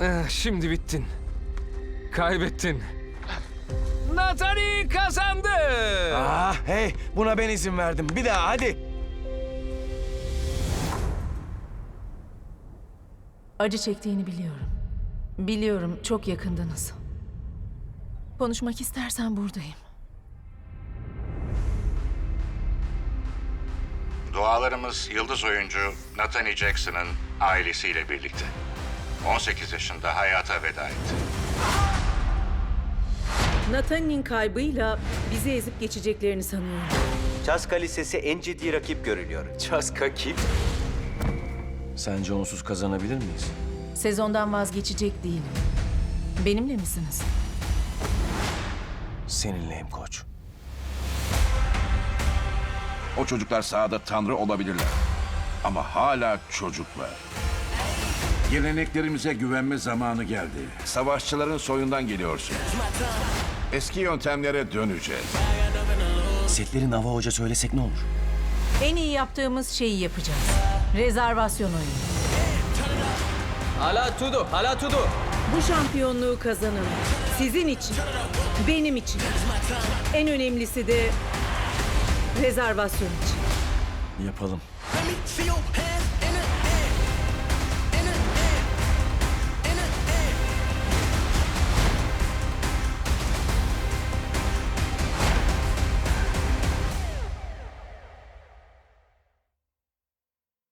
Eh, Şimdi bittin. Kaybettin. Natali kazandı. Ah hey buna ben izin verdim. Bir daha hadi. Acı çektiğini biliyorum. Biliyorum çok yakındınız. Konuşmak istersen buradayım. Dualarımız yıldız oyuncu Nathanie Jackson'ın ailesiyle birlikte. 18 yaşında hayata veda etti. Nathaniel'in kaybıyla bizi ezip geçeceklerini sanıyorum. Çaska Lisesi en ciddi rakip görülüyor. Çaska kim? Sence onsuz kazanabilir miyiz? Sezondan vazgeçecek değilim. Benimle misiniz? Seninleyim koç. O çocuklar sahada tanrı olabilirler. Ama hala çocuklar. Geleneklerimize güvenme zamanı geldi. Savaşçıların soyundan geliyorsun. Eski yöntemlere döneceğiz. Setlerin Hava Hoca söylesek ne olur? En iyi yaptığımız şeyi yapacağız. Rezervasyon oyunu. Hala tudo, hala tudo. Bu şampiyonluğu kazanın. Sizin için, benim için. En önemlisi de rezervasyon için. Yapalım.